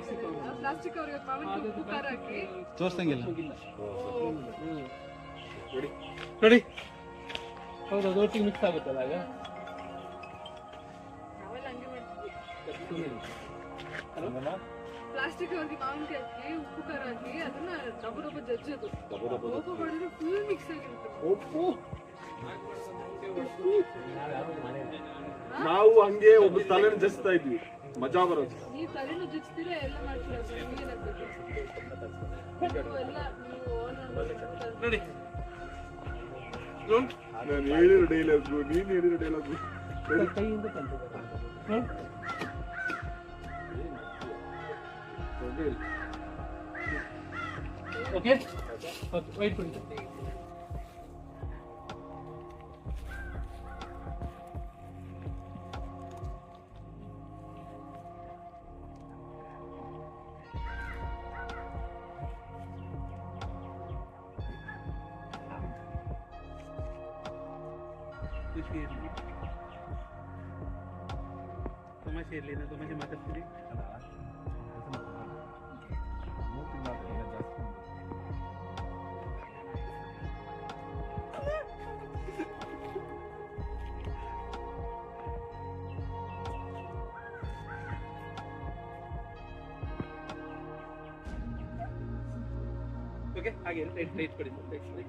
Plastic ಅವ್ರಿಗೆ ಮಾವಿನ ಹಾಕಿ. ತೋರ್ಸಂಗಿಲ್ಲ ನೋಡಿ ಹೌದು ಅದು ಒಟ್ಟಿಗೆ ಮಿಕ್ಸ್ ಆಗುತ್ತಲ್ಲ ಆಗ? ಪ್ಲಾಸ್ಟಿಕ್ ಅವ್ರಿಗೆ ಮಾವಿನಕಾಯಿ ಹಾಕಿ ಉಪ್ಪು ಖಾರ ಹಾಕಿ ಅದನ್ನ ಜಜ್ಜೋದು. ಮಾಡಿದ್ರೆ ಫುಲ್ ಮಿಕ್ಸ್ ಆಗಿರುತ್ತೆ. ಉಪ್ಪು ನಾವು ಹಂಗೆ ಒಬ್ಬ ತಲೆನ ಜಸ್ತಾ ಇದ್ವಿ. ಮಜಾ ಬರೋದು. ನೀವು ತಲೆನೂ ಎಲ್ಲ ಮಾಡ್ತೀರಾ ನೋಡಿ. ನೋಡಿ ನಾನು ಹೇಳಿರೋ ಡೈಲಾಗು ನೀನ್ ಹೇಳಿರೋ ಡೈಲಾಗು ಕೈಯಿಂದ ಓಕೆ ಓಕೆ ವೈಟ್ ಕೊಡಿ ಖುಷಿ ಇರಲಿ ತಮಾಷೆ ಇರಲಿ ನಾ ತಮಾಷೆ ಮಾತಾಡ್ತೀನಿ ಓಕೆ ಹಾಗೆ ಲೈಟ್ ಲೈಟ್ ಕೊಡಿ ಲೈಟ್ ಕೊಡಿ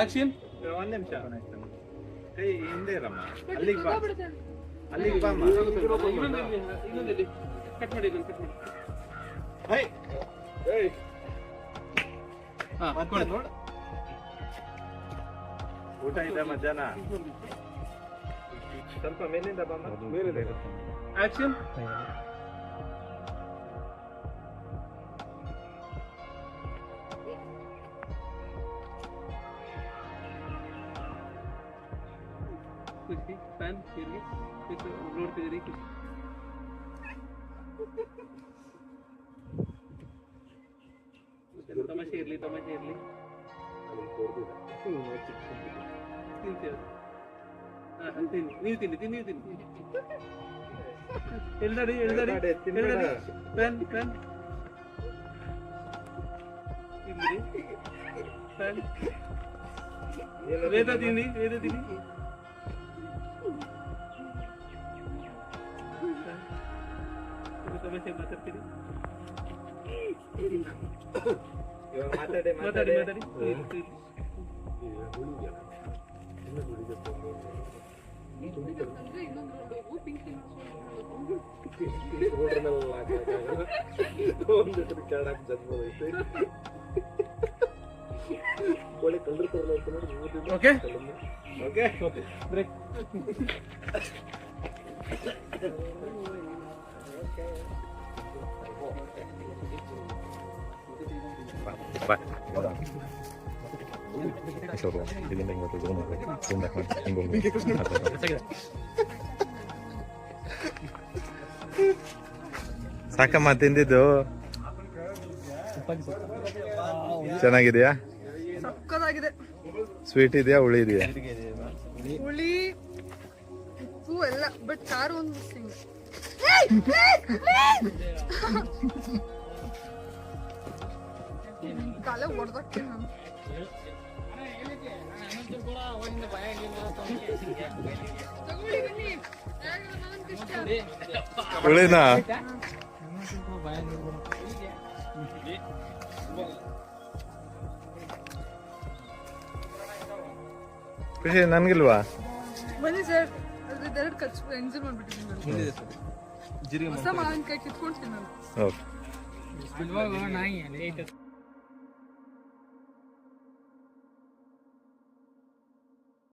ಆಕ್ಷನ್ ಒಂದ್ ನಿಮಿಷ. ಕೈ ಹಿಂದೆ ಇರಮ್ಮ. ಅಲ್ಲಿಗೆ ಬಾ. ಅಲ್ಲಿಗೆ ಬಾ ಅಮ್ಮ. ಇನ್ನೊಂದಲ್ಲಿ ಇನ್ನೊಂದಲ್ಲಿ ಕಟ್ ಮಾಡಿ ಕಟ್ ಮಾಡಿ ಹೈ ಹಾ ಮತ್ತೆ ನೋಡು. ಊಟ ಇದೆ ಮಧ್ಯಾಹ್ನ? ಸ್ವಲ್ಪ ಮೇಲಿಂದ ಬಮ್ಮ ಮೇಲಿದೆ ಆಕ್ಷನ್ ಖುಷಿ ಫ್ಯಾನ್ ಇರಲಿ ಖುಷಿ ನೋಡ್ತಿದ್ದೀರಿ ಖುಷಿ. ತಮಾಷೆ ಇರಲಿ ತಮಾಷೆ ಇರಲಿ. ತಿಂತೀರ? ಹಾ ತಿನ್ನಿ. ನೀವು ತಿನ್ನಿ ತಿನ್ನಿ ನೀವು ತಿನ್ನಿ. ಎಲ್ದಾಡಿ ಎಲ್ದಾಡಿ ಎಲ್ದಾಡಿ, ತಿನ್ಬೇಡ. ಎಲ್ದಾಡಿ ಫ್ಯಾನ್ ಫ್ಯಾನ್ ತಿನ್ನಿರಿ ಫ್ಯಾನ್ ವೇದ ತಿನ್ನಿ ವೇದ ತಿನ್ನಿ. Oke. mata ಪಿಂಕ್ ಒಂದು ಕೆಳಕ್ ಜನ್ಮದೈತೆ ಒಳ್ಳೆ ಕಲರ್ ಕಲರ್ ಅಂತ ನೋಡಿ ಮೂವತ್ತಿಂದ ಓಕೆ ಓಕೆ ಓಕೆ ಬ್ರೇಕ್ ಸಾಕಮ್ಮ ತಿಂದಿದ್ದು ಚೆನ್ನಾಗಿದೆಯಾ ಸಕ್ಕತ್ತಾಗಿದೆ. ಸ್ವೀಟ್ ಇದೆಯಾ ಹುಳಿ ಇದೆಯಾ? ಹುಳಿ ಉಪ್ಪು ಎಲ್ಲ ಬಟ್ ಖಾರ ಒಂದು ಮಿಸ್ಸಿಂಗ್ ತಲೆ ಹೊಡೆದಕ್ಕೆ ನಾನು? ಹುಳಿನಾ? ಖುಷಿ ನನ್ಗಿಲ್ವಾ? ಬನ್ನಿ ಸರ್ ಖರ್ಚು ಎಂಜಾಯ್ ಮಾಡ್ಬಿಟ್ಟಿದ್ದೀನಿ ಹೊಸ ಮಾವಿನಕಾಯಿ ಕಿತ್ಕೊಂಡು ತಿನ್ನೋದು ಓಕೆ.